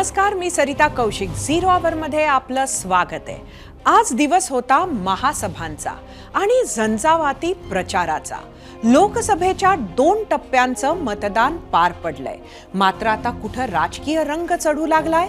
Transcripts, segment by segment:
नमस्कार मी Sarita Kaushik. Zero hour मध्ये आपलं स्वागत आहे. आज दिवस होता महासभांचा आणि झंझावाती प्रचाराचा. लोकसभेच्या दोन टप्प्यांचं मतदान पार पडलंय. मात्र आता कुठं राजकीय रंग चढू लागलाय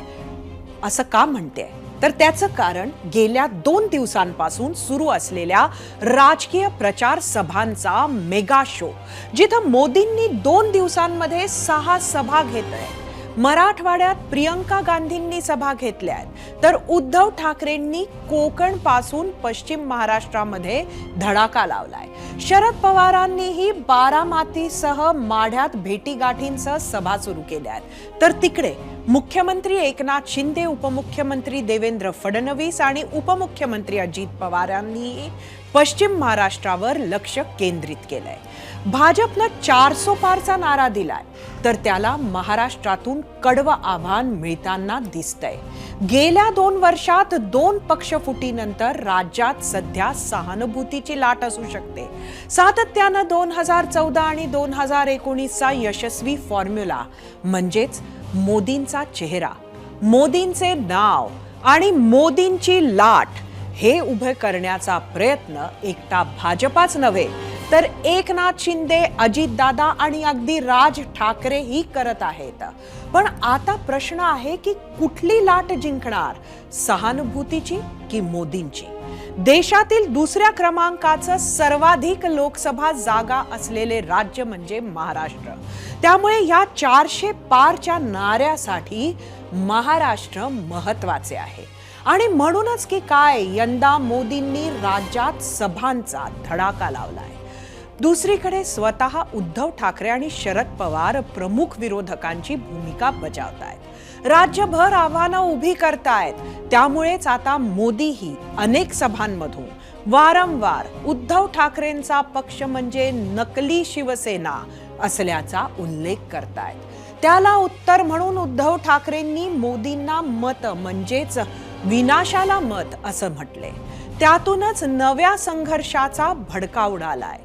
असं का म्हणते? तर त्याचं कारण गेल्या दोन दिवसांपासून सुरू असलेल्या राजकीय प्रचार सभांचा मेगा शो जिथं मोदींनी दोन दिवसांमध्ये सहा सभा घेतल्या. मराठवाड्यात प्रियंका गांधींनी सभा घेतल्या आहेत. तर उद्धव ठाकरेंनी कोकणपासून पश्चिम महाराष्ट्रामध्ये धडाका लावलाय. शरद पवारांनीही बारामातीसह माढ्यात भेटीगाठींसह सभा सुरू केल्या आहेत. तर तिकडे मुख्यमंत्री एकनाथ शिंदे उपमुख्यमंत्री देवेंद्र फडणवीस आणि उपमुख्यमंत्री अजित पवारांनीही पश्चिम महाराष्ट्रावर लक्ष केंद्रित केलंय. भाजपनं चारसो पारचा नारा दिलाय. तर त्याला महाराष्ट्रातून कडवं आव्हान मिळताना दिसतंय. गेल्या दोन वर्षात दोन पक्षफुटीनंतर राज्यात सध्या सहानुभूतीची लाट असू शकते. सातत्यानं दोन हजार चौदा आणि दोन हजार एकोणीसचा यशस्वी फॉर्म्युला म्हणजेच मोदींचा चेहरा. मोदींचे नाव आणि मोदींची लाट हे उभे करण्याचा प्रयत्न एकटा भाजपाच नव्हे तर एकनाथ शिंदे अजितदादा आणि अगदी राज ठाकरे ही करत आहेत. पण आता प्रश्न आहे की कुठली लाट जिंकणार सहानुभूतीची की मोदींची? देशातील दुसऱ्या क्रमांकाचं सर्वाधिक लोकसभा जागा असलेले राज्य म्हणजे महाराष्ट्र. त्यामुळे या चारशे पारच्या नाऱ्यासाठी महाराष्ट्र महत्त्वाचे आहे. आणि म्हणूनच की काय यंदा मोदींनी राज्यात सभांचा धडाका लावलाय. दुसरीकडे स्वतः उद्धव ठाकरे आणि शरद पवार प्रमुख विरोधकांची भूमिका बजावतायत. राज्यभर आव्हानं उभी करतायत. त्यामुळेच आता मोदीही अनेक सभांमधून वारंवार उद्धव ठाकरेंचा पक्ष म्हणजे नकली शिवसेना असल्याचा उल्लेख करतायत. त्याला उत्तर म्हणून उद्धव ठाकरेंनी मोदींना मत म्हणजेच विनाशाला मत असं म्हटले. त्यातूनच नव्या संघर्षाचा भडका उडालाय.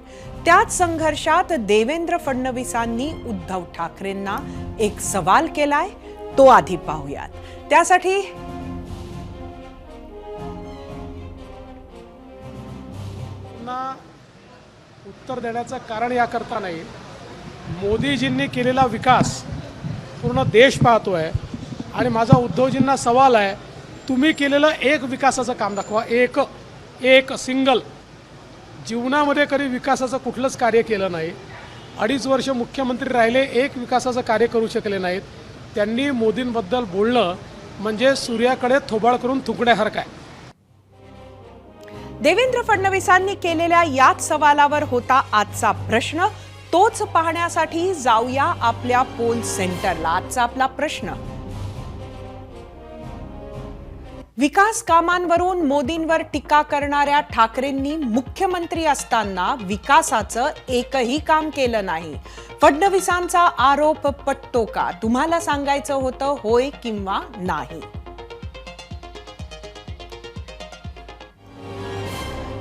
त्याच संघर्षात देवेंद्र फडणवीसांनी उद्धव ठाकरेंना एक सवाल केलाय तो आधी पाहूयात. त्यासाठी ना उत्तर देण्याचं कारण याकरता नाही. मोदीजींनी केलेला विकास पूर्ण देश पाहतोय. आणि माझा उद्धवजींना सवाल आहे तुम्ही केलेलं एक विकासाचं काम दाखवा. एक एक सिंगल जीवनामध्ये कधी विकासाचं कुठलंच कार्य केलं नाही. अडीच वर्ष मुख्यमंत्री राहिले एक विकासाचं कार्य करू शकले नाहीत. त्यांनी मोदींबद्दल बोलणं म्हणजे सूर्याकडे थोबाळ करून थुकण्यासारखं आहे. देवेंद्र फडणवीसांनी केलेल्या याच सवालावर होता आजचा प्रश्न. तोच पाहण्यासाठी जाऊया आपल्या पोल सेंटरला. आजचा आपला प्रश्न. विकास कामांवरून मोदींवर टीका करणाऱ्या ठाकरेंनी मुख्यमंत्री असताना विकासाचं एकही काम केलं नाही. फडणवीसांचा आरोप पटतो का तुम्हाला सांगायचं होतं होय किंवा नाही?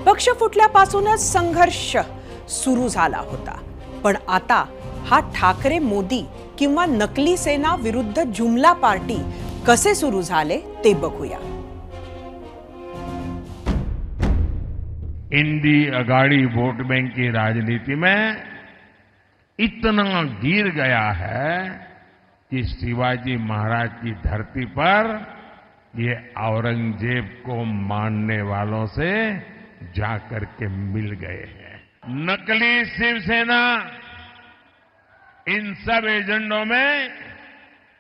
पक्ष फुटल्यापासूनच संघर्ष सुरू झाला होता. पण आता हा ठाकरे मोदी किंवा नकली सेना विरुद्ध जुमला पार्टी कसे सुरू झाले ते बघूया. इंडी अगाड़ी वोट बैंक की राजनीति में इतना गिर गया है कि शिवाजी महाराज की धरती पर ये औरंगज़ेब को मानने वालों से जाकर के मिल गए हैं। नकली शिवसेना इन सब एजेंडों में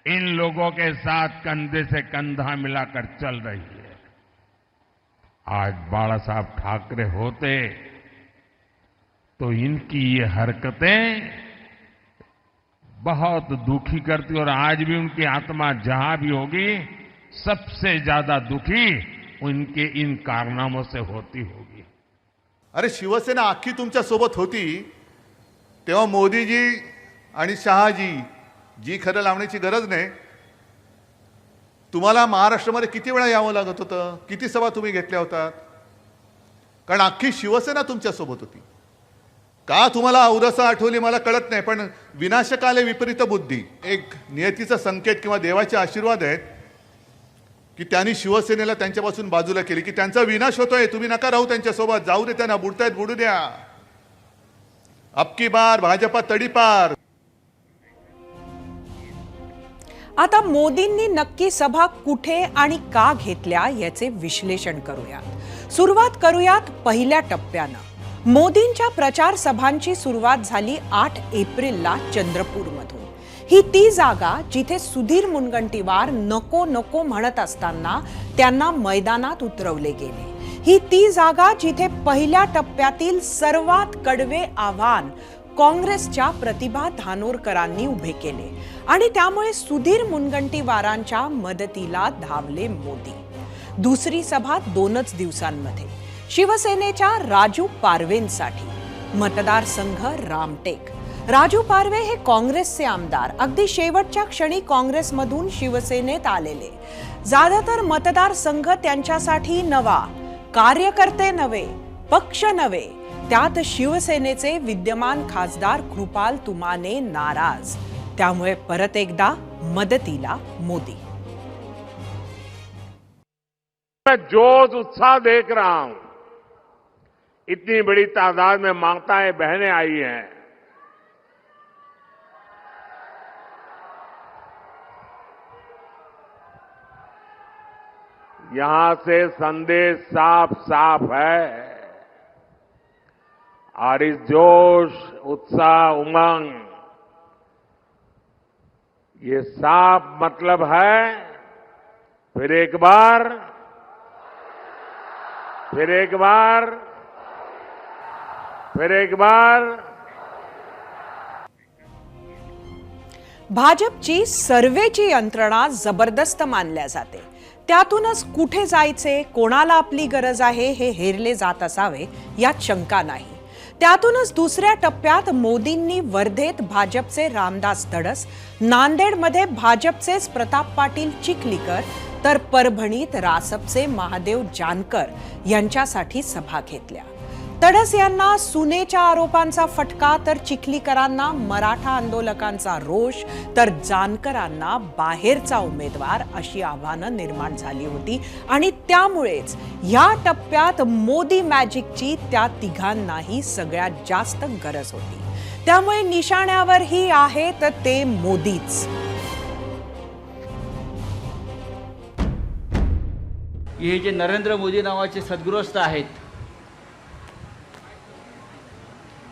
इन लोगों के साथ कंधे से कंधा मिलाकर चल रही है। आज बाळासाहेब ठाकरे होते तो इनकी ये हरकतें बहुत दुखी करती और आज भी उनकी आत्मा जहां भी होगी सबसे ज्यादा दुखी उनके इन कारनामों से होती होगी। अरे शिवसेना आखी तुमच्यासोबत होती तेव्हा मोदीजी आणि शहाजी जी खरं लावण्याची गरज नाही तुम्हाला महाराष्ट्रामध्ये किती वेळा यावं लागत होतं? किती सभा तुम्ही घेतल्या होतात? कारण अख्खी शिवसेना तुमच्यासोबत होती. का तुम्हाला औदसा आठवली मला कळत नाही पण विनाशकाले विपरीत बुद्धी एक नियतीचा संकेत किंवा देवाचे आशीर्वाद आहेत की त्यांनी शिवसेनेला त्यांच्यापासून बाजूला केली की त्यांचा विनाश होतोय तुम्ही नका राहू त्यांच्यासोबत जाऊ दे त्यांना बुडतायत बुडू द्या. अबकी बार भाजपा तडीपार आता मोदींनी नक्की सभा कुठे आणि का घेतल्या याचे विश्लेषण करूयात. सुरुवात करूयात पहिल्या टप्प्यानं. मोदींच्या प्रचार सभांची सुरुवात झाली आठ एप्रिलला चंद्रपूरमधून. ही ती जागा जिथे सुधीर मुनगंटीवार नको नको म्हणत असताना त्यांना मैदानात उतरवले गेले. ही ती जागा जिथे पहिल्या टप्प्यातील सर्वात कडवे आव्हान काँग्रेसच्या प्रतिभा धानोरकरांनी उभे केले आणि त्यामुळे सुधीर मुनगंटीवारांच्या मदतीला धावले मोदी. दुसरी सभा दोनच दिवसांमध्ये. शिवसेनेच्या राजू पारवेंसाठी. मतदारसंघ रामटेक. राजू पारवे हे काँग्रेसचे आमदार. अगदी शेवटच्या क्षणी काँग्रेसमधून शिवसेनेत आलेले. ज्यादातर मतदारसंघ त्यांच्यासाठी नवा. कार्यकर्ते नव्हे पक्ष नव्हे. त्यात शिवसेनेचे विद्यमान खासदार कृपाल तुमाने नाराज़. त्यामुळे परत एकदा मदतीला मोदी. मैं जोश उत्साह देख रहा हूँ। इतनी बड़ी तादाद में माताएँ बहनें आई हैं। यहाँ से संदेश साफ़ साफ़ है। और इस जोश उत्साह उमंग ये साफ मतलब है फिर एक बार फिर एक बार फिर एक बार। भाजपची सर्वेची यंत्रणा जबरदस्त मानल्या जाते. त्यातूनच कुठे जायचे कोणाला आपली गरज आहे हे हेरले जात असावे यात शंका नाही. त्यातूनच दुसऱ्या टप्प्यात मोदींनी वर्धेत भाजपचे रामदास तडस नांदेडमध्ये भाजपचेच प्रताप पाटील चिखलीकर तर परभणीत रासपचे महादेव जानकर यांच्यासाठी सभा घेतल्या. तडस यांना सुनेच्या आरोपांचा फटका तर चिखलीकरांना मराठा आंदोलकांचा रोष तर जानकरांना बाहेरचा उमेदवार अशी आव्हानं निर्माण झाली होती. आणि त्यामुळेच ह्या टप्प्यात मोदी मॅजिकची त्या तिघांनाही सगळ्यात जास्त गरज होती. त्यामुळे निशाण्यावरही आहे तर ते मोदीच. हे जे नरेंद्र मोदी नावाचे सद्गृहस्थ आहेत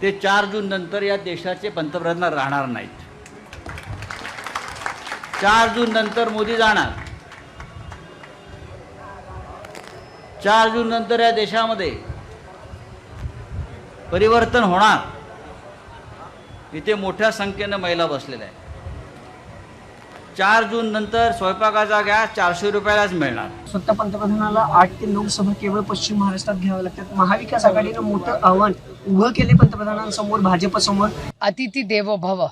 ते चार जून नंतर या देशाचे पंतप्रधान राहणार नाहीत. चार जून नंतर मोदी जाणार. चार जून नंतर या देशामध्ये परिवर्तन होणार. इथे मोठ्या संख्येनं महिला बसलेल्या आहेत. चार जून नंतर स्वयंपाकाचा गॅस चारशे रुपयालाच मिळणार. स्वतः पंतप्रधानाला आठ ते नऊ सभा केवळ पश्चिम महाराष्ट्रात घ्याव्या लागतात. महाविकास आघाडीनं मोठं आव्हान उभं केले पंतप्रधानांसमोर भाजपसमोर. अतिथी देवो भव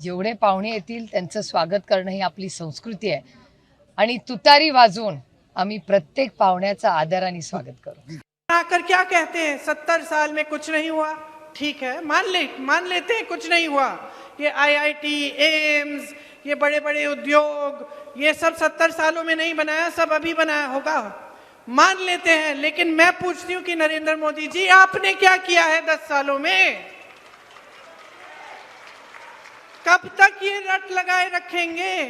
जेवढे पाहुणे येतील त्यांचं स्वागत करणं ही आपली संस्कृती आहे. आणि तुतारी वाजवून आम्ही प्रत्येक पाहुण्याचं आदराने स्वागत करू. आकर क्या कहते हैं? सत्तर साल में कुछ नहीं हुआ। ठीक है मान ले मान लेते हैं कुछ नहीं हुआ। ये आईआईटी एम्स ये बड़े बड़े उद्योग, ये सब सत्तर सालों में नहीं बनाया, सब अभी बनाया होगा। मान लेते हैं, लेकिन मैं पूछती हूँ कि नरेंद्र मोदी जी, आपने क्या किया है दस सालों में? कब तक ये रट लगाए रखेंगे?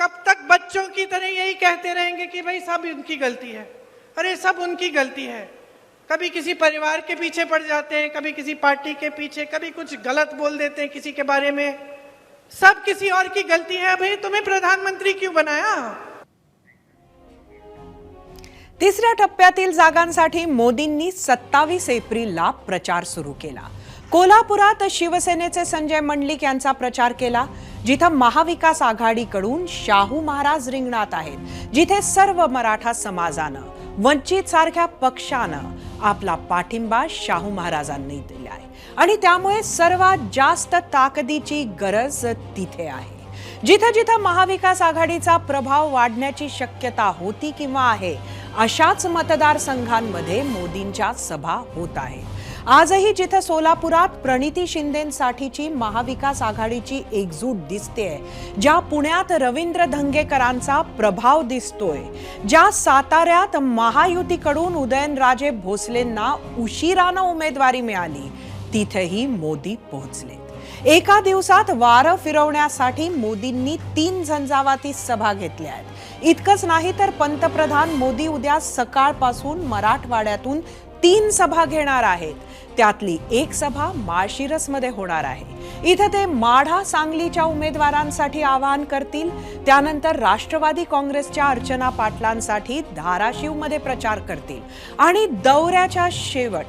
कब तक बच्चों की तरह यही कहते रहेंगे कि भाई सब उनकी गलती है? अरे, सब उनकी गलती है। कभी किसी परिवार के पीछे पड़ जाते हैं, कभी किसी पार्टी के पीछे, कभी कुछ गलत बोल देते हैं किसी के बारे में। सब किसी और की गलती है। भाई तुम्हें प्रधानमंत्री क्यों बनाया? तिसऱ्या टप्प्यातील जागांसाठी मोदींनी सत्तावीस एप्रिलला प्रचार सुरू केला. कोल्हापुरात शिवसेनेचे संजय मंडलिक यांचा प्रचार केला जिथं महाविकास आघाडीकडून शाहू महाराज रिंगणात आहेत जिथे सर्व मराठा समाजानं वंचित सारख्या पक्षानं आपला पाठिंबा शाहू महाराजांनी दिला आणि त्यामुळे सर्वात जास्त ताकदीची गरज तिथे आहे. जिथं जिथं महाविकास आघाडीचा प्रभाव वाढण्याची शक्यता होती किंवा आहे अशाच मतदारसंघांमध्ये मोदींच्या सभा होत आहेत. आजही जिथं सोलापुरात प्रणिती शिंदेसाठीची महाविकास आघाडीची एकजूट दिसतेय ज्या पुण्यात रवींद्र धंगेकरांचा प्रभाव दिसतोय ज्या साताऱ्यात महायुतीकडून उदयनराजे भोसलेंना उशिरानं उमेदवारी मिळाली तिथेही मोदी पोहोचलेत. एका दिवसात वारं फिरवण्यासाठी मोदींनी तीन झंझावाती सभा घेतल्या आहेत. इतकंच नाही तर पंतप्रधान मोदी उद्या सकाळपासून मराठवाड्यातून तीन सभा घेणार आहेत. त्यातली एक सभा माळशिरसमध्ये होणार आहे. इथं ते माढा सांगलीच्या उमेदवारांसाठी आवाहन करतील. त्यानंतर राष्ट्रवादी काँग्रेसच्या अर्चना पाटलांसाठी धाराशिवमध्ये प्रचार करतील. आणि दौऱ्याच्या शेवट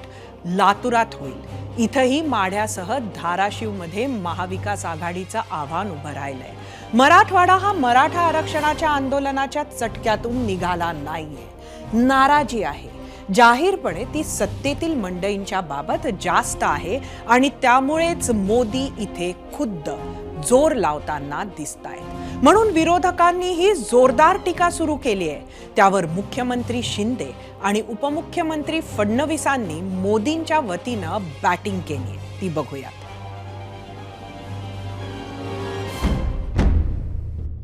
लातुरात होईल. इथंही माढ्यासह धाराशिवमध्ये महाविकास आघाडीचं आव्हान उभं राहिलंय. मराठवाडा हा मराठा आरक्षणाच्या आंदोलनाच्या चटक्यातून निघाला नाहीये. नाराजी आहे. जाहीरपणे ती सत्तेतील मंडईंच्या बाबत जास्त आहे आणि त्यामुळेच मोदी इथे खुद्द जोर लावताना दिसत आहेत म्हणून विरोधकांनीही जोरदार टीका सुरू केली आहे. त्यावर मुख्यमंत्री शिंदे आणि उपमुख्यमंत्री फडणवीसांनी मोदींच्या वतीनं बॅटिंग केली. आहे ती बघूयात.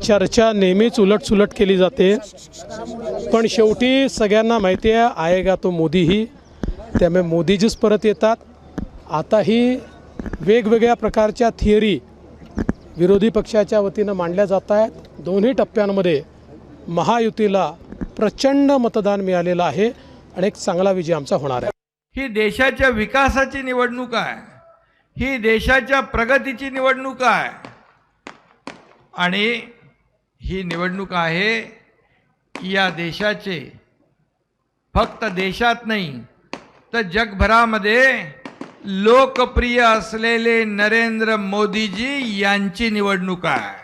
चर्चा नेहमीच उलटसुलट केली जाते. पण शेवटी सगळ्यांना माहिती आहे आएगा तो मोदीही? त्यामुळे मोदीजीच परत येतात. आताही वेगवेगळ्या प्रकारच्या थिअरी विरोधी पक्षाच्या वतीनं मांडल्या जात आहेत. दोन्ही टप्प्यांमध्ये महायुतीला प्रचंड मतदान मिळालेलं आहे आणि एक चांगला विजय आमचा होणार आहे. ही देशाच्या विकासाची निवडणूक आहे. ही देशाच्या प्रगतीची निवडणूक आहे. आणि ही निवडणूक आहे या देशाचे. फक्त देशात नाही तर जगभरामध्ये लोकप्रिय असलेले नरेंद्र मोदीजी यांची निवडणूक आहे.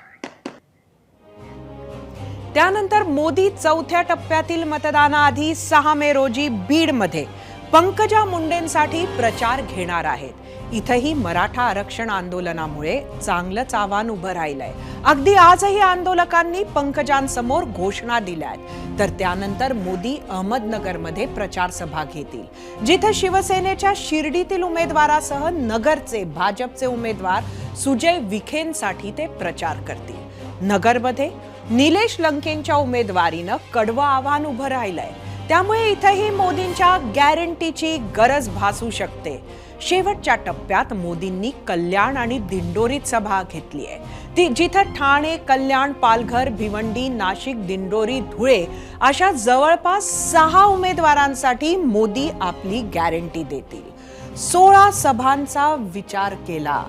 त्यानंतर मोदी चौथ्या टप्प्यातील मतदानाआधी सहा मे रोजी बीडमध्ये पंकजा मुंडेंसाठी प्रचार घेणार आहेत. इथंही मराठा आरक्षण आंदोलनामुळे चांगलंच आव्हान उभं राहिलंय. अगदी आजही आंदोलकांनी पंकजांसमोर घोषणा दिल्या आहेत. तर त्यानंतर मोदी अहमदनगरमध्ये प्रचार सभा घेतील. जिथे शिवसेनेच्या शिर्डीतील उमेदवारासह नगरचे भाजपचे उमेदवार सुजय विखेंसाठी ते प्रचार करतील. नगरमध्ये निलेश लंकेंच्या उमेदवारीनं कडवं आव्हान उभं राहिलंय. त्यामुळे इथंही मोदींच्या गॅरंटीची गरज भासू शकते. शेवटच्या टप्प्यात मोदींनी कल्याण आणि दिंडोरीत सभा घेतली आहे ती जिथं ठाणे कल्याण पालघर भिवंडी नाशिक दिंडोरी धुळे अशा जवळपास सहा उमेदवारांसाठी मोदी आपली गॅरंटी देतील. सोळा सभांचा विचार केला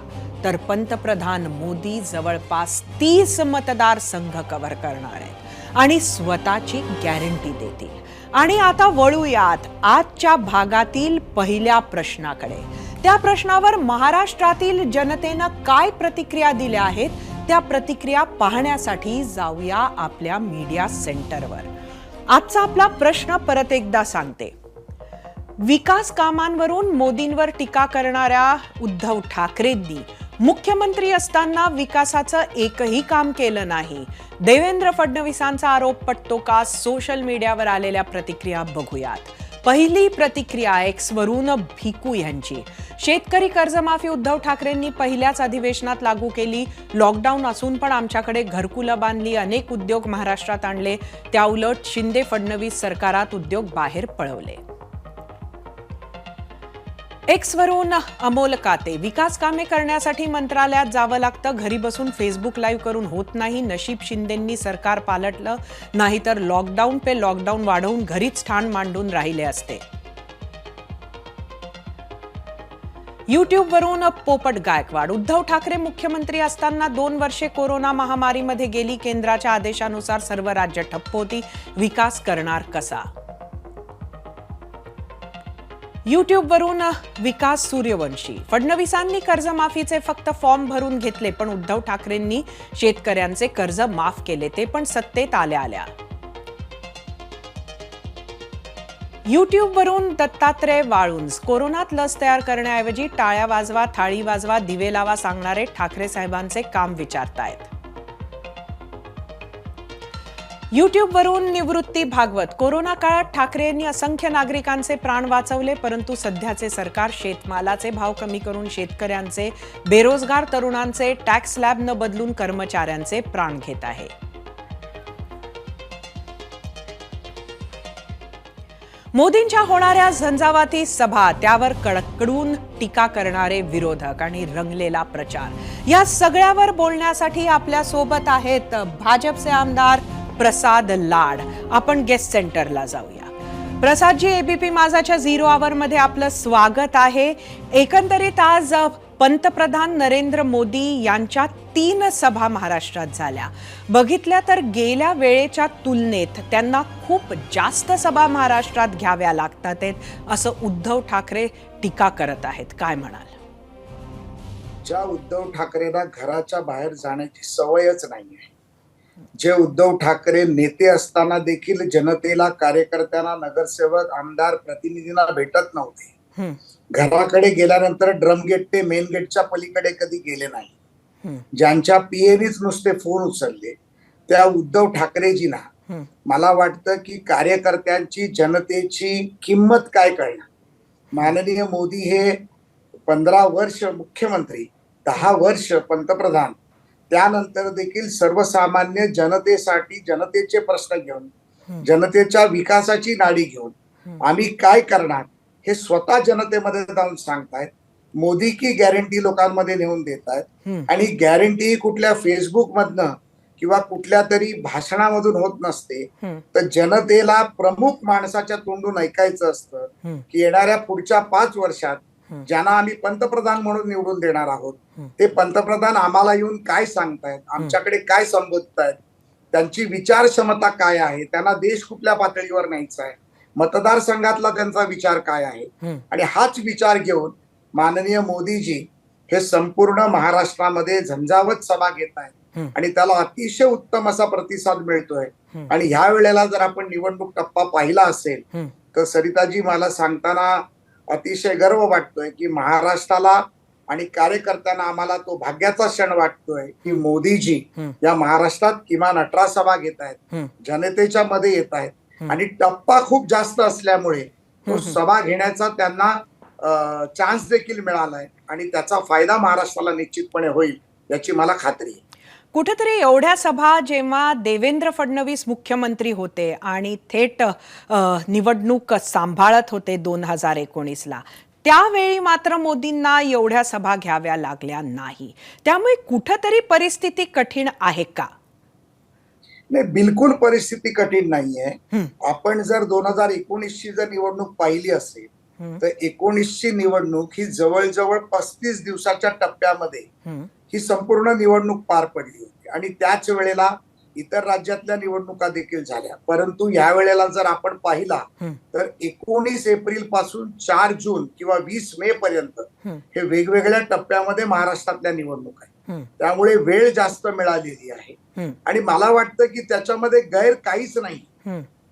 तर पंतप्रधान मोदी जवळपास तीस मतदारसंघ कव्हर करणार आहेत आणि स्वतःची गॅरंटी देतील. आणि आता वळूयात आजच्या भागातील पहिल्या प्रश्नाकडे. त्या प्रश्नावर महाराष्ट्रातील जनतेनं काय प्रतिक्रिया दिल्या आहेत त्या प्रतिक्रिया पाहण्यासाठी जाऊया आपल्या मीडिया सेंटरवर. आजचा आपला प्रश्न परत एकदा सांगते. विकास कामांवरून मोदींवर टीका करणाऱ्या उद्धव ठाकरेंनी मुख्यमंत्री असताना विकासाचं एकही काम केलं नाही. देवेंद्र फडणवीसांचा आरोप पटतो का? सोशल मीडियावर आलेल्या प्रतिक्रिया बघूयात. पहिली प्रतिक्रिया एक्सवरून भिकू यांची. शेतकरी कर्जमाफी उद्धव ठाकरेंनी पहिल्याच अधिवेशनात लागू केली. लॉकडाऊन असून पण आमच्याकडे घरकुलं बांधली अनेक उद्योग महाराष्ट्रात आणले. त्याउलट शिंदे फडणवीस सरकारात उद्योग बाहेर पळवले. एक्सवरून अमोल काते. विकास कामे करण्यासाठी मंत्रालयात जावं लागतं. घरी बसून फेसबुक लाईव्ह करून होत नाही. नशीब शिंदेंनी सरकार पालटलं. नाहीतर लॉकडाऊन पे लॉकडाऊन वाढवून घरीच ठाण मांडून राहिले असते. युट्यूबवरून पोपट गायकवाड. उद्धव ठाकरे मुख्यमंत्री असताना दोन वर्षे कोरोना महामारीमध्ये गेली. केंद्राच्या आदेशानुसार सर्व राज्य ठप्प होती. विकास करणार कसा? युट्यूबवरून विकास सूर्यवंशी. फडणवीसांनी कर्जमाफीचे फक्त फॉर्म भरून घेतले पण उद्धव ठाकरेंनी शेतकऱ्यांचे कर्ज माफ केले ते पण सत्तेत आल्या आल्या. युट्यूबवरून दत्तात्रय वाळूंज. कोरोनात लस तयार करण्याऐवजी टाळ्या वाजवा थाळी वाजवा दिवे लावा सांगणारे ठाकरे साहेबांचे काम विचारतायत. युट्यूबवरून निवृत्ती भागवत. कोरोना काळात ठाकरेंनी असंख्य नागरिकांचे प्राण वाचवले परंतु सध्याचे सरकार शेतमालाचे भाव कमी करून शेतकऱ्यांचे बेरोजगार तरुणांचे टॅक्स स्लॅब न बदलून कर्मचाऱ्यांचे प्राण घेत आहे. मोदींच्या होणाऱ्या झंझावाती सभा त्यावर कडकडून टीका करणारे विरोधक आणि रंगलेला प्रचार. या सगळ्यावर बोलण्यासाठी आपल्यासोबत आहेत भाजपचे आमदार प्रसाद लाड. आपण गेस्ट सेंटरला जाऊया. प्रसादजी एबीपी माझाच्या झिरो आवर मध्ये आपलं स्वागत आहे. एकंदरीत आज पंतप्रधान नरेंद्र मोदी यांच्या तीन सभा महाराष्ट्रात झाल्या. बघितल्या तर गेल्या वेळेच्या तुलनेत त्यांना खूप जास्त सभा महाराष्ट्रात घ्याव्या लागतात असं उद्धव ठाकरे टीका करत आहेत. काय म्हणाल? ज्या उद्धव ठाकरेंना घराच्या बाहेर जाण्याची सवयच नाहीये. जे उद्धव ठाकरे नेते असताना देखील जनतेला कार्यकर्त्यांना नगरसेवक आमदार प्रतिनिधींना भेटत नव्हते. घराकडे गेल्यानंतर ड्रम गेट ते मेन गेटच्या पलीकडे कधी गेले नाही. हं, ज्यांच्या पीएनीच नुसते फोन उचलले त्या उद्धव ठाकरेजींना मला वाटतं की कार्यकर्त्यांची जनतेची किंमत काय कळणार? माननीय मोदी हे पंधरा वर्ष मुख्यमंत्री दहा वर्ष पंतप्रधान त्यानंतर देखील सर्वसामान्य जनतेसाठी जनतेचे प्रश्न घेऊन जनतेच्या विकासाची नाडी घेऊन आम्ही काय करणार हे स्वतः जनतेमध्ये जाऊन सांगतायत. मोदी की गॅरंटी लोकांमध्ये नेऊन देत आहेत हं, आणि गॅरंटी कुठल्या फेसबुक मधनं किंवा कुठल्या तरी भाषणामधून होत नसते तर जनतेला प्रमुख माणसाच्या तोंडून ऐकायचं असतं की येणाऱ्या पुढच्या पाच वर्षात. ज्यांना आम्ही पंतप्रधान म्हणून निवडून देणार आहोत. ते पंतप्रधान आम्हाला येऊन काय सांगतायत आमच्याकडे काय संबोधतायत त्यांची विचार क्षमता काय आहे त्यांना देश कुठल्या पातळीवर न्यायचा आहे मतदारसंघातला त्यांचा विचार काय आहे. आणि हाच विचार घेऊन माननीय मोदीजी हे संपूर्ण महाराष्ट्रामध्ये झंझावत सभा घेत आहेत. आणि त्याला अतिशय उत्तम असा प्रतिसाद मिळतोय. आणि ह्या वेळेला जर आपण निवडणूक टप्पा पाहिला असेल. तर सरिताजी मला सांगताना अतिशय गर्व वाटतोय की महाराष्ट्राला आणि कार्यकर्त्यांना आम्हाला तो भाग्याचा क्षण वाटतोय की मोदीजी. या महाराष्ट्रात किमान अठरा सभा घेत आहेत. जनतेच्या मध्ये येत आहेत. आणि टप्पा खूप जास्त असल्यामुळे तो. सभा घेण्याचा त्यांना चान्स देखील मिळालाय आणि त्याचा फायदा महाराष्ट्राला निश्चितपणे होईल याची मला खात्री आहे कुठेतरी एवढ्या सभा जेव्हा देवेंद्र फडणवीस मुख्यमंत्री होते आणि थेट निवडणूक सांभाळत होते दोन हजार एकोणीसला त्यावेळी मात्र मोदींना एवढ्या सभा घ्याव्या लागल्या नाही. त्यामुळे कुठंतरी परिस्थिती कठीण आहे का? नाही बिलकुल परिस्थिती कठीण नाहीये. आपण जर दोन हजार एकोणीसची जर निवडणूक पाहिली असेल तर एकोणीसची निवडणूक ही जवळजवळ पस्तीस दिवसाच्या टप्प्यामध्ये हं, संपूर्ण निवडणूक पार पडली होती. आणि त्याच वेळेला इतर राज्यातल्या निवडणुका देखील झाल्या. परंतु या वेळेला जर आपण पाहिला. तर एकोणीस एप्रिलपासून चार जून किंवा वीस मे पर्यंत हं. वेगवेगळ्या टप्प्यामध्ये महाराष्ट्रातल्या निवडणूक आहे हं, त्यामुळे वेळ जास्त मिळालेली आहे. आणि मला वाटतं की त्याच्यामध्ये गैर काहीच नाही.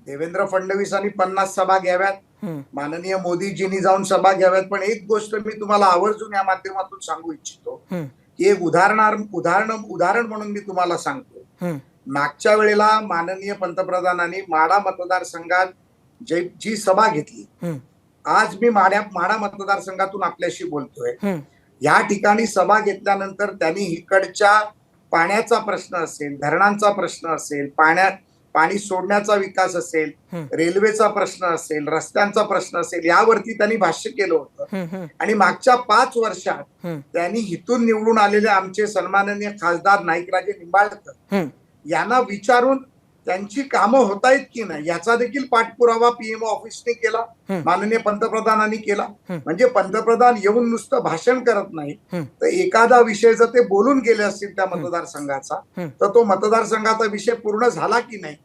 देवेंद्र फडणवीसांनी पन्नास सभा घ्याव्यात. माननीय मोदीजींनी जाऊन सभा घ्याव्यात. पण एक गोष्ट मी तुम्हाला आवर्जून या माध्यमातून सांगू इच्छितो. एक उदाहरणार उदाहरण उदाहरण म्हणून मी तुम्हाला सांगतो. मागच्या वेळेला माननीय पंतप्रधानांनी माडा मतदारसंघात जे जी सभा घेतली आज मी माड्या माडा मतदारसंघातून आपल्याशी बोलतोय. हं, या ठिकाणी सभा घेतल्यानंतर त्यांनी इकडच्या पाण्याचा प्रश्न असेल धरणांचा प्रश्न असेल पाण्यात पाणी सोडण्याचा विकास असेल. रेल्वेचा प्रश्न असेल रस्त्यांचा प्रश्न असेल यावरती त्यांनी भाष्य केलं होतं आणि मागच्या पाच वर्षात त्यांनी हिथून निवडून आलेले आमचे सन्माननीय खासदार नाईकराजे निंबाळकर. यांना विचारून त्यांची कामं होत आहेत की नाही याचा देखील पाठपुरावा पीएमओ ऑफिसने केला. माननीय पंतप्रधानांनी केला. म्हणजे पंतप्रधान येऊन नुसतं भाषण करत नाही. तर एखादा विषय जर ते बोलून गेले असतील त्या मतदारसंघाचा. तर तो मतदारसंघाचा विषय पूर्ण झाला की नाही.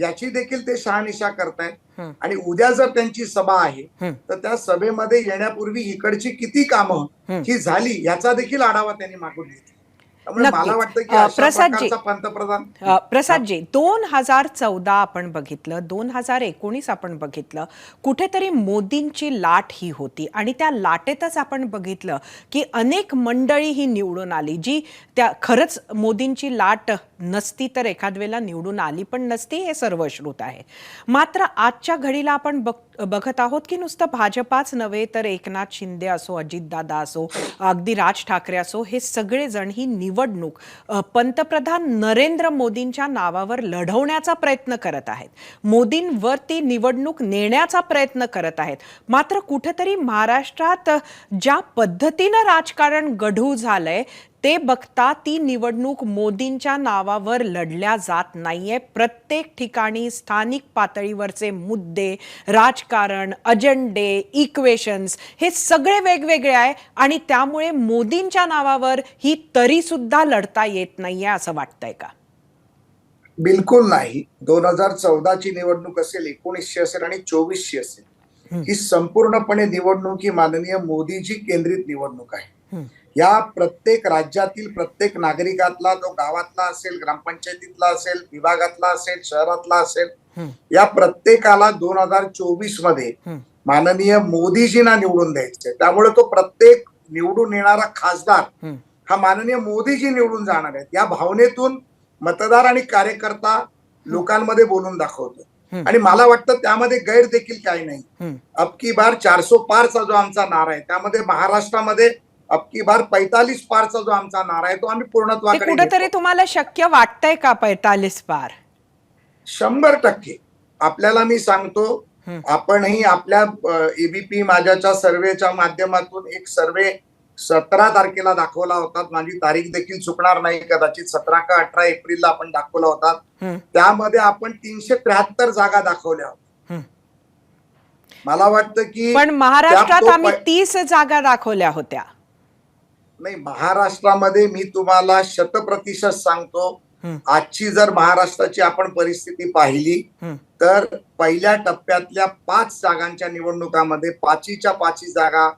याची देखील ते शहानिशा करतायत. आणि उद्या जर त्यांची सभा आहे. तर त्या सभेमध्ये येण्यापूर्वी इकडची किती कामं. ही झाली याचा देखील आढावा त्यांनी मागून घेतला प्रसादजी. प्रसादजी दोन हजार चौदा आपण बघितलं दोन हजार एकोणीस आपण बघितलं कुठेतरी मोदींची लाट ही होती. आणि त्या लाटेतच आपण बघितलं की अनेक मंडळी ही निवडून आली जी त्या खरंच मोदींची लाट नसती तर एखाद वेळेला निवडून आली पण नसती हे सर्वश्रुत आहे. मात्र आजच्या घडीला आपण बघ बघत आहोत की नुसतं भाजपाच नव्हे तर एकनाथ शिंदे असो अजितदादा असो अगदी राज ठाकरे असो हे सगळेजण ही निवडणूक पंतप्रधान नरेंद्र मोदींच्या नावावर लढवण्याचा प्रयत्न करत आहेत. मोदींवर ती निवडणूक नेण्याचा प्रयत्न करत आहेत. मात्र कुठेतरी महाराष्ट्रात ज्या पद्धतीनं राजकारण गढू झालंय ते बघता ती निवडणूक मोदींच्या नावावर लढल्या जात नाहीये. प्रत्येक ठिकाणी स्थानिक पातळीवरचे मुद्दे राजकारण अजेंडे इक्वेशन्स हे सगळे वेगवेगळे आहे आणि त्यामुळे मोदींच्या नावावर ही तरी सुद्धा लढता येत नाहीये असं वाटतंय का? बिलकुल नाही. दोन हजार चौदाची निवडणूक असेल एकोणीसशे असेल आणि चोवीसशे असेल ही संपूर्णपणे निवडणूक ही माननीय मोदीजी केंद्रित निवडणूक आहे. या प्रत्येक राज्यातील प्रत्येक नागरिकातला तो गावातला असेल ग्रामपंचायतीतला असेल विभागातला असेल शहरातला असेल या प्रत्येकाला दोन हजार चोवीसमध्ये माननीय मोदीजींना निवडून द्यायचे त्यामुळे तो प्रत्येक निवडून येणारा खासदार हा माननीय मोदीजी निवडून जाणार आहेत. या भावनेतून मतदार आणि कार्यकर्ता लोकांमध्ये बोलून दाखवतो आणि मला वाटतं त्यामध्ये गैर देखील काही नाही. अबकी बार चारसो पारचा जो आमचा नारा आहे त्यामध्ये महाराष्ट्रामध्ये अबकी बार पैतालीस पारचा जो आमचा नारा आहे तो आम्ही पूर्णत्वाकडे कुठेतरी. तुम्हाला शक्य वाटतंय का पैतालीस पार? शंभर टक्के. आपल्याला मी सांगतो आपणही आपल्या एबीपी माझ्याच्या सर्वेच्या माध्यमातून एक सर्वे सतरा तारखेला दाखवला होता. माझी तारीख देखील चुकणार नाही कदाचित सतरा का अठरा एप्रिलला आपण दाखवला होता. त्यामध्ये आपण तीनशे त्र्याहत्तर जागा दाखवल्या होत्या. मला वाटतं की पण महाराष्ट्रात आम्ही तीस जागा दाखवल्या होत्या. नाही महाराष्ट्रामध्ये मी तुम्हाला शतप्रतिशत सांगतो आजची जर महाराष्ट्राची आपण परिस्थिती पाहिली तर पहिल्या टप्प्यातल्या पाच जागांच्या निवडणुकामध्ये पाचीच्या पाची जागा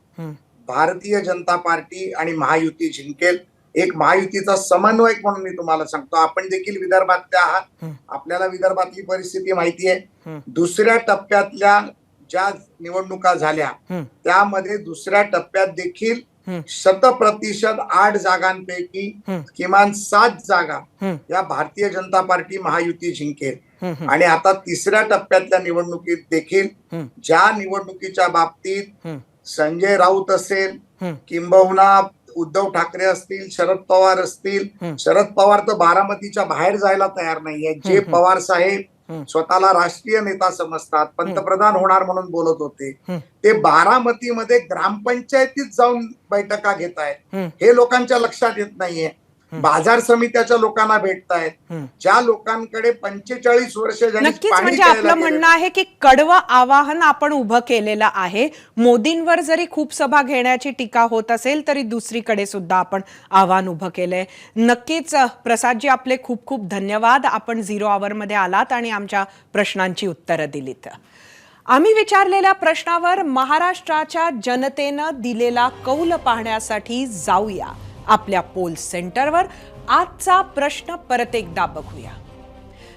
भारतीय जनता पार्टी आणि महायुती जिंकेल. एक महायुतीचा समन्वयक म्हणून मी तुम्हाला सांगतो. आपण देखील विदर्भातले आहात. आपल्याला विदर्भातली परिस्थिती माहिती आहे. दुसऱ्या टप्प्यातल्या ज्या निवडणुका झाल्या त्यामध्ये दुसऱ्या टप्प्यात देखील शतप्रतिशत आठ जागांपैकी किमान सात जागा या भारतीय जनता पार्टी महायुती जिंकेल. आणि आता तिसऱ्या टप्प्यातल्या निवडणुकीत देखील ज्या निवडणुकीच्या बाबतीत संजय राऊत असेल किंबहुना उद्धव ठाकरे असतील शरद पवार असतील शरद पवार तर बारामतीच्या बाहेर जायला तयार नाहीये. जे पवार साहेब स्वतःला राष्ट्रीय नेता समजतात पंतप्रधान होणार म्हणून बोलत होते. ते बारामतीमध्ये ग्रामपंचायतीत जाऊन बैठका घेत आहेत हे लोकांच्या लक्षात येत नाहीये. बाजार समित्याच्या लोकांना भेटतायत. ज्या लोकांकडे पंचेचाळीस वर्ष नक्कीच म्हणजे आपलं म्हणणं आहे की कडवं आवाहन आपण उभं केलेलं आहे. मोदींवर जरी खूप सभा घेण्याची टीका होत असेल तरी दुसरीकडे सुद्धा आपण आव्हान उभं केलंय. नक्कीच प्रसादजी आपले खूप खूप धन्यवाद. आपण झिरो आवरमध्ये आलात आणि आमच्या प्रश्नांची उत्तरं दिलीत. आम्ही विचारलेल्या प्रश्नावर महाराष्ट्राच्या जनतेनं दिलेला कौल पाहण्यासाठी जाऊया. आपल्या पोल सेंटरवर आजचा प्रश्न परत एकदा बघूया.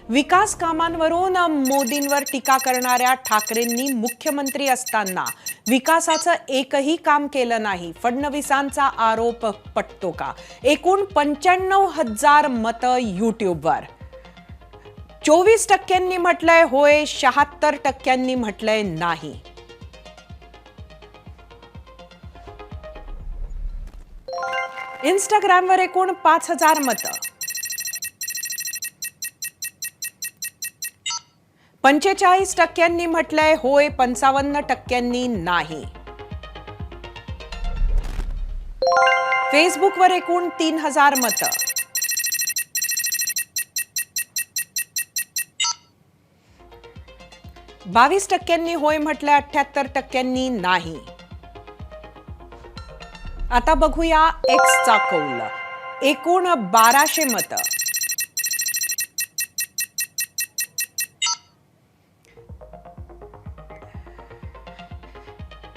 विकास कामांवरून मोदींवर टीका करणाऱ्या ठाकरेंनी मुख्यमंत्री असताना विकासाचं एकही काम केलं नाही. फडणवीसांचा आरोप पटतो का? एकूण पंच्याण्णव हजार मतं युट्यूबवर. चोवीस टक्क्यांनी म्हटलंय होय शहात्तर टक्क्यांनी म्हटलंय नाही. इंस्टाग्रामवर एकूण पाच हजार मतं. पंचेचाळीस टक्क्यांनी म्हटलंय होय पंचावन्न टक्क्यांनी नाही. फेसबुकवर एकूण तीन हजार मतं. बावीस टक्क्यांनी होय म्हटलंय अठ्याहत्तर टक्क्यांनी नाही. आता बघूया एक्सचा कौल. एकूण बाराशे मतं.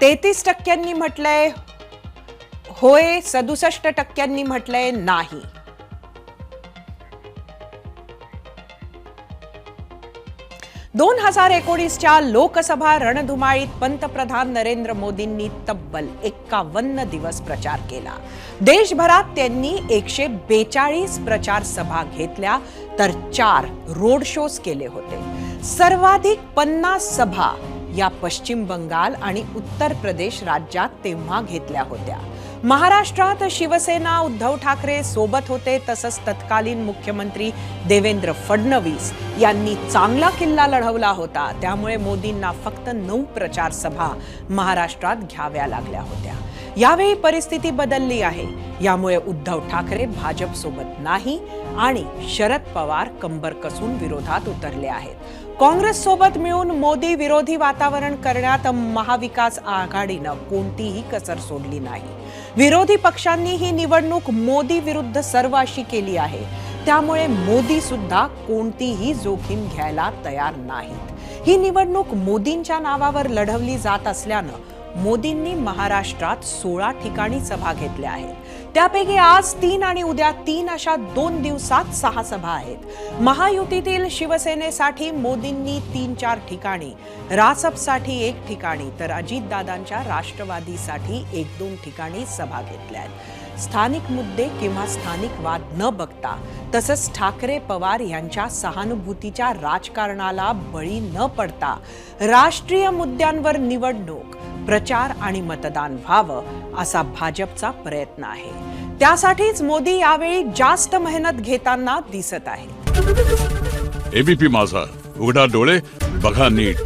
तेहतीस टक्क्यांनी म्हटलंय होय सदुसष्ट टक्क्यांनी म्हटलंय नाही. दोन हजार एकोणीसच्या लोकसभा रणधुमाळीत पंतप्रधान नरेंद्र मोदींनी तब्बल एक्कावन्न दिवस प्रचार केला. देशभरात त्यांनी एकशे बेचाळीस प्रचार सभा घेतल्या तर चार रोड शोज केले होते. सर्वाधिक पन्नास सभा या पश्चिम बंगाल आणि उत्तर प्रदेश राज्यात तेव्हा घेतल्या होत्या. महाराष्ट्रात शिवसेना उद्धव ठाकरे सोबत होते तसंच तत्कालीन मुख्यमंत्री देवेंद्र फडणवीस यांनी चांगला किल्ला लढवला होता. त्यामुळे मोदींना फक्त नऊ प्रचार सभा महाराष्ट्रात घ्याव्या लागल्या होत्या. यावेळी परिस्थिती बदलली आहे. यामुळे उद्धव ठाकरे भाजप सोबत नाही आणि शरद पवार कंबर कसून विरोधात उतरले आहेत. काँग्रेस सोबत मिळून मोदी विरोधी वातावरण करण्यात महाविकास आघाडीनं कोणतीही कसर सोडली नाही. विरोधी पक्षांनी ही निवडणूक मोदी विरुद्ध सर्व अशी केली आहे. त्यामुळे मोदी सुद्धा कोणतीही जोखीम घ्यायला तयार नाहीत. ही निवडणूक मोदींच्या नावावर लढवली जात असल्यानं मोदींनी महाराष्ट्रात सोळा ठिकाणी सभा घेतल्या आहेत. त्यापैकी आज तीन आणि उद्या तीन अशा दोन दिवसात सहा सभा आहेत. महायुतीतील शिवसेनेसाठी मोदींनी तीन चार ठिकाणी रासपसाठी एक ठिकाणी तर अजितदादांच्या राष्ट्रवादीसाठी एक दोन ठिकाणी सभा घेतल्या आहेत. स्थानिक मुद्दे किंवा स्थानिक वाद न बघता तसंच ठाकरे पवार यांच्या सहानुभूतीच्या राजकारणाला बळी न पडता राष्ट्रीय मुद्द्यांवर निवडणूक प्रचार आणि मतदान व्हावं असा भाजपचा प्रयत्न आहे. त्यासाठीच मोदी यावेळी जास्त मेहनत घेताना दिसत आहेत. एबीपी माझा. उघडा डोळे बघा नीट.